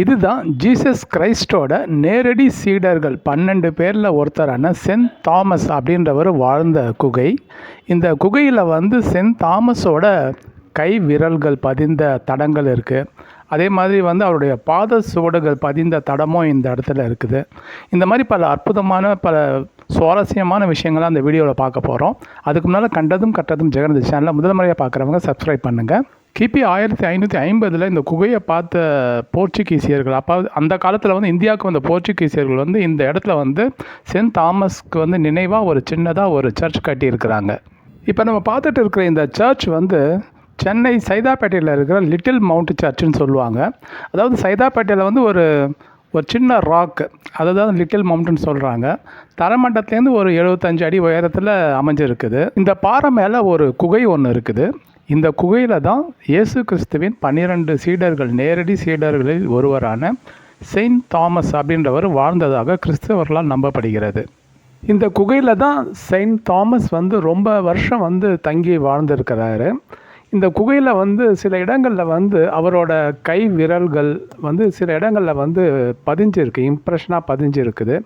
இதுதான் ஜீசஸ் கிரைஸ்டோட நேரடி சீடர்கள். பன்னெண்டு பேரில் ஒருத்தரான சென்ட் தாமஸ் அப்படின்றவர் வாழ்ந்த குகை. இந்த குகையில் வந்து சென்ட் தாமஸோட கை விரல்கள் பதிந்த தடங்கள் இருக்குது அதே மாதிரி வந்து அவருடைய பாத சுவடுகள் பதிந்த தடமும் இந்த இடத்துல இருக்குது. இந்த மாதிரி பல அற்புதமான பல சுவாரஸ்யமான விஷயங்களை அந்த வீடியோவில் பார்க்க போகிறோம் அதுக்கு முன்னால் கண்டதும் கட்டதும் ஜெகநதி சேனலில் முதல் முறையாக பார்க்குறவங்க சப்ஸ்கிரைப் பண்ணுங்கள் கிபி ஆயிரத்தி ஐநூற்றி ஐம்பதில் இந்த குகையை பார்த்த போர்ச்சுகீசியர்கள் அப்போ அந்த காலத்தில் வந்து இந்தியாவுக்கு வந்த போர்ச்சுகீசியர்கள் வந்து இந்த இடத்துல வந்து சென்ட் தாமஸ்க்கு வந்து நினைவாக ஒரு சின்னதாக ஒரு சர்ச் கட்டியிருக்கிறாங்க. இப்போ நம்ம பார்த்துட்டு இருக்கிற இந்த சர்ச் வந்து சென்னை சைதாப்பேட்டையில் இருக்கிற லிட்டில் மவுண்ட் சர்ச்சுன்னு சொல்லுவாங்க. அதாவது சைதாப்பேட்டையில் வந்து ஒரு ஒரு சின்ன ராக்கு அதை தான் லிட்டில் மவுண்டன் சொல்கிறாங்க தரமட்டத்துலேருந்து ஒரு எழுபத்தஞ்சு அடி உயரத்தில் அமைஞ்சிருக்குது. இந்த பாறை மேலே ஒரு குகை ஒன்று இருக்குது. இந்த குகையில் தான் இயேசு கிறிஸ்துவின் பன்னிரண்டு சீடர்கள் நேரடி சீடர்களில் ஒருவரான செயின்ட் தாமஸ் அப்படின்றவர் வாழ்ந்ததாக கிறிஸ்தவர்களால் நம்பப்படுகிறது. இந்த குகையில் தான் செயின்ட் தாமஸ் வந்து ரொம்ப வருஷம் வந்து தங்கி வாழ்ந்திருக்கிறாரு. இந்த குகையில் வந்து சில இடங்களில் வந்து அவரோட கை விரல்கள் வந்து சில இடங்களில் வந்து பதிஞ்சிருக்கு இம்ப்ரெஷனாக பதிஞ்சிருக்குது.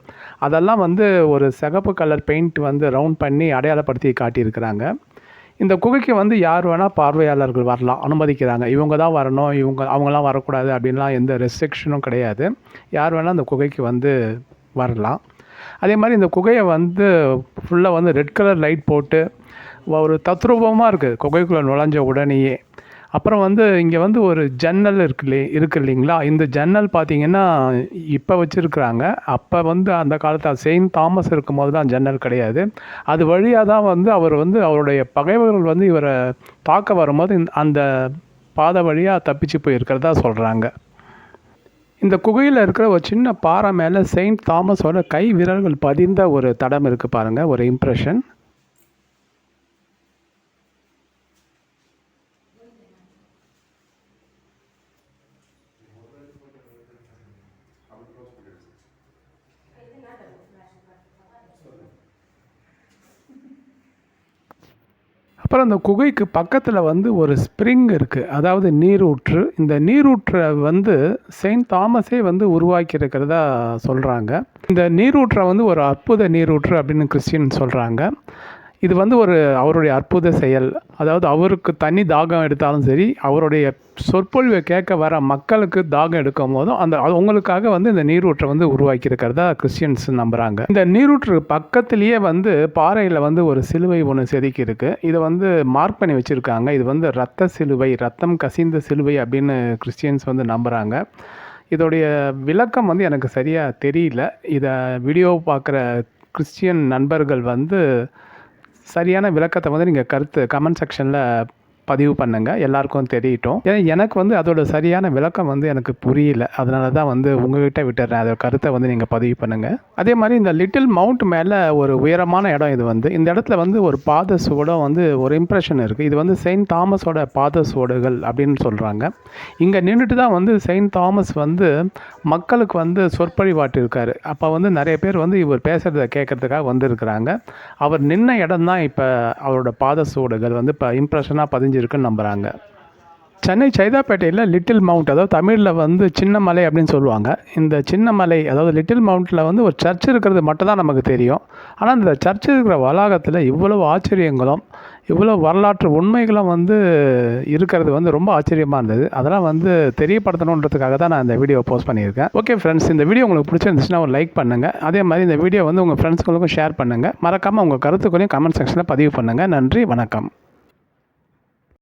அதெல்லாம் வந்து ஒரு சிகப்பு கலர் பெயிண்ட் வந்து ரவுண்ட் பண்ணி அடையாளப்படுத்தி காட்டியிருக்கிறாங்க. இந்த குகைக்கு வந்து யார் வேணால் பார்வையாளர்கள் வரலாம் அனுமதிக்கிறாங்க. இவங்க தான் வரணும் இவங்க அவங்களாம் வரக்கூடாது அப்படின்லாம் எந்த ரெஸ்ட்ரிக்ஷனும் கிடையாது. யார் வேணால் அந்த குகைக்கு வந்து வரலாம். அதே மாதிரி இந்த குகையை வந்து ஃபுல்லாக வந்து ரெட் கலர் லைட் போட்டு ஒரு தத்ரூபமாக இருக்குது குகைக்குள்ளே நுழைஞ்ச உடனேயே. அப்புறம் வந்து இங்கே வந்து ஒரு ஜன்னல் இருக்குல்லே இருக்கு இல்லைங்களா? இந்த ஜன்னல் பார்த்தீங்கன்னா இப்போ வச்சுருக்குறாங்க. அப்போ வந்து அந்த காலத்தில் செயின்ட் தாமஸ் இருக்கும்போது தான் ஜன்னல் கிடையாது. அது வழியாக தான் வந்து அவர் வந்து அவருடைய பகைவர்கள் வந்து இவரை தாக்க வரும்போது இந்த- அந்த பாதை வழியாக தப்பிச்சு போயிருக்கிறதா சொல்கிறாங்க இந்த குகையில் இருக்கிற ஒரு சின்ன பாறை மேலே செயின்ட் தாமஸோட கை விரல்கள் பதிந்த ஒரு தடம் இருக்குது பாருங்கள் ஒரு இம்ப்ரெஷன் அப்புறம் அந்த குகைக்கு பக்கத்தில் வந்து ஒரு ஸ்ப்ரிங் இருக்குது அதாவது நீரூற்று. இந்த நீரூற்றை வந்து செயின்ட் தாமஸே வந்து உருவாக்கியிருக்கிறதா சொல்கிறாங்க இந்த நீரூற்றை வந்து ஒரு அற்புத நீரூற்று அப்படின்னு கிறிஸ்டின் சொல்கிறாங்க இது வந்து ஒரு அவருடைய அற்புத செயல். அதாவது அவருக்கு தண்ணி தாகம் எடுத்தாலும் சரி அவருடைய சொற்பொழிவை கேட்க வர மக்களுக்கு தாகம் எடுக்கும் போதும் அந்த அவங்களுக்காக வந்து இந்த நீரூற்றை வந்து உருவாக்கியிருக்கிறதா கிறிஸ்டியன்ஸ் நம்புகிறாங்க இந்த நீரூற்று பக்கத்திலேயே வந்து பாறையில் வந்து ஒரு சிலுவை ஒன்று செதுக்கி இருக்குது இதை வந்து மார்க் பண்ணி வச்சுருக்காங்க. இது வந்து ரத்த சிலுவை ரத்தம் கசிந்த சிலுவை அப்படின்னு கிறிஸ்டியன்ஸ் வந்து நம்புகிறாங்க இதோடைய விளக்கம் வந்து எனக்கு சரியாக தெரியல. இதை வீடியோ பார்க்குற கிறிஸ்டியன் நண்பர்கள் வந்து சரியான விளக்கத்தை வந்து நீங்கள் கருத்து கமெண்ட் செக்ஷனில் பதிவு பண்ணுங்கள் எல்லாருக்கும் தெரியட்டும். ஏன்னா எனக்கு வந்து அதோட சரியான விளக்கம் வந்து எனக்கு புரியல. அதனால தான் வந்து உங்ககிட்ட விட்டுறேன். அதோட கருத்தை வந்து நீங்கள் பதிவு பண்ணுங்கள் அதே மாதிரி இந்த லிட்டில் மவுண்ட் மேலே ஒரு உயரமான இடம் இது வந்து. இந்த இடத்துல வந்து ஒரு பாத சுவடம் வந்து ஒரு இம்ப்ரெஷன் இருக்குது இது வந்து செயின்ட் தாமஸோட பாத சுவடுகள் அப்படின்னு சொல்கிறாங்க இங்கே நின்றுட்டு தான் வந்து செயின்ட் தாமஸ் வந்து மக்களுக்கு வந்து சொற்பொழிவாட்டிருக்காரு அப்போ வந்து நிறைய பேர் வந்து இவர் பேசுகிறத கேட்கறதுக்காக வந்திருக்கிறாங்க. அவர் நின்ன இடம் தான் இப்போ அவரோட பாத சுவடுகள் வந்து இப்போ இம்ப்ரெஷனாக பதிஞ்சிருக்குன்னு நம்புகிறாங்க சென்னை சைதாப்பேட்டையில் லிட்டில் மவுண்ட் அதாவது தமிழில் வந்து சின்ன மலை அப்படின்னு சொல்லுவாங்க. இந்த சின்ன மலை அதாவது லிட்டில் மவுண்ட்டில் வந்து ஒரு சர்ச் இருக்கிறது மட்டும் தான் நமக்கு தெரியும். ஆனால் இந்த சர்ச் இருக்கிற வளாகத்தில் இவ்வளவு ஆச்சரியங்களும் இவ்வளோ வரலாற்று உண்மைகளும் வந்து இருக்கிறது வந்து ரொம்ப ஆச்சரியமாக இருந்தது. அதெல்லாம் வந்து தெரியப்படுத்தணுன்றதுக்காக தான் நான் இந்த வீடியோ போஸ்ட் பண்ணியிருக்கேன். ஓகே ஃப்ரெண்ட்ஸ் இந்த வீடியோ உங்களுக்கு பிடிச்சிருந்துச்சுன்னா ஒரு லைக் பண்ணுங்கள் அதே மாதிரி இந்த வீடியோ வந்து உங்கள் ஃப்ரெண்ட்ஸ்களுக்கும் ஷேர் பண்ணுங்கள் மறக்காமல் உங்கள் கருத்துக்களையும் கமெண்ட் செக்ஷனில் பதிவு பண்ணுங்கள் நன்றி வணக்கம்.